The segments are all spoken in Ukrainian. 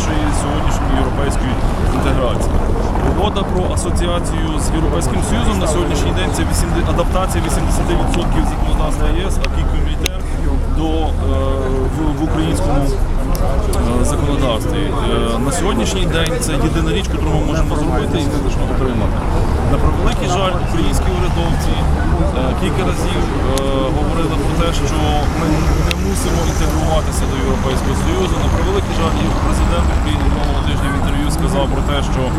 нашої сьогоднішньої європейської інтеграції. Угода про асоціацію з Європейським Союзом на сьогоднішній день це 80 адаптація 80% законодавства ЄС, акі комітет до е, в, в українському е, законодавстві. Е, на сьогоднішній день це єдина річ, яку ми можемо зробити і фактично отримати. На превеликий жаль, українські урядовці кілька разів говорили про те, що ми не мусимо інтегруватися до Європейського Союзу. На превеликий жаль, і президент України минулого тижня в інтерв'ю сказав про те, що е,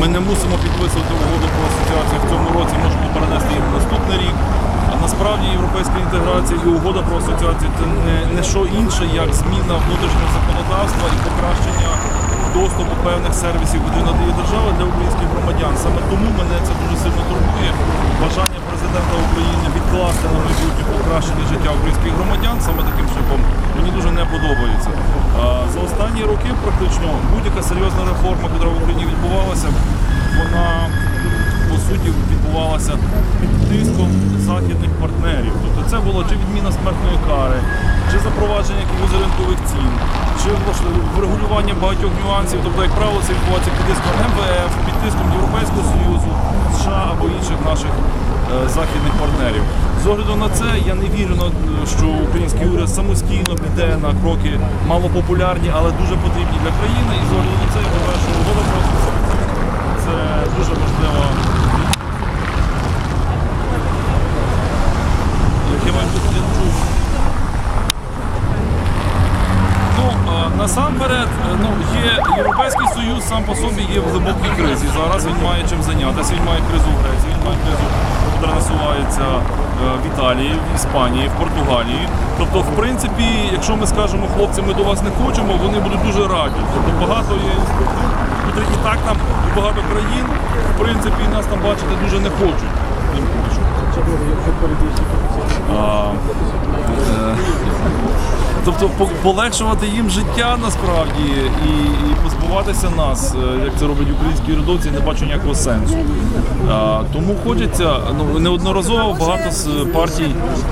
ми не мусимо підписувати угоду про асоціацію в цьому році, можемо перенести її в наступний рік. А насправді європейська інтеграція і угода про асоціацію це не, не що інше, як зміна внутрішнього законодавства і покращення доступу певних сервісів, які надає держава для українських громадян. Саме тому мене це дуже сильно турбує. Бажання президента України відкласти на покращення життя українських громадян саме таким шляхом мені дуже не подобається. За останні роки практично будь-яка серйозна реформа, яка в Україні відбувалася, вона по суті відбувалася під тиском західних партнерів. Тобто це було чи відміна смертної кари, чи запровадження якихось ринкових цін, чи врегулювання багатьох нюансів. Тобто, як правило, це відбувається під тиском МВФ, під тиском Європейського Союзу, США або інших наших е, західних партнерів. З огляду на це я не вірю, що український уряд самостійно піде на кроки малопопулярні, але дуже потрібні для країни. І з огляду на це я вважаю, що угода це дуже важлива річ. Яке має бути чув. Ну, е, насамперед, е, ну, є Європейський Союз сам по собі є в глибокій кризі. Зараз він має чим зайнятися. Він має кризу в Греції, він має кризу, яка насувається е, в Італії, в Іспанії, в Португалії. Тобто, в принципі, якщо ми скажемо, хлопці, ми до вас не хочемо, вони будуть дуже раді. Тобто багато є інститутів, котрі і так там і багато країн, в принципі, нас там бачити дуже не хочуть. А, Тобто полегшувати їм життя насправді і, і позбуватися нас, е, як це роблять українські урядовці, не бачу ніякого сенсу. А, тому хочеться ну, неодноразово багато з партій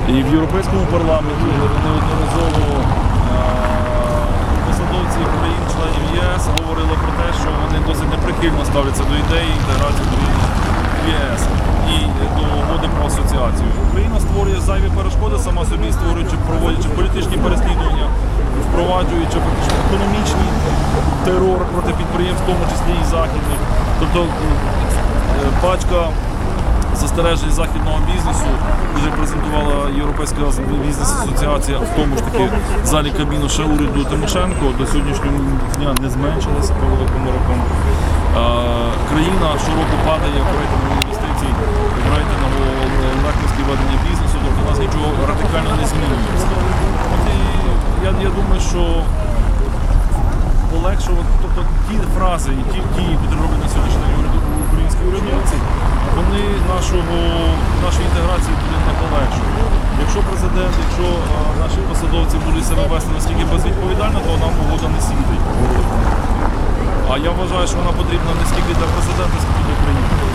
і в Європейському парламенті, неодноразово а, посадовці країн-членів ЄС говорили про те, що вони досить неприхильно ставляться до ідеї інтеграції України в ЄС і до угоди про асоціацію. Україна створює зайві перешкоди сама собі, створюючи, проводячи політичні переслідування, впроваджуючи фактично економічний терор проти підприємств, в тому числі і західних. Тобто е, пачка застережень західного бізнесу, вже презентувала Європейська бізнес-асоціація, в тому ж таки залі кабіну ще уряду Тимошенко до сьогоднішнього дня не зменшилася по великому рахунку. Е, Країна щороку падає в рейтингу інвестицій, в рейтингу ведення бізнесу, тобто у нас нічого радикально не змінюється. От і я, я думаю, що полегшувати, тобто ті фрази і ті дії, які роблять на сьогоднішній день українські урядовці, вони нашого, нашої інтеграції будуть не полегшують. Якщо президент, якщо наші посадовці будуть себе вести наскільки безвідповідально, то нам угода не світить. А я вважаю, що вона потрібна не скільки для президента, скільки для країни.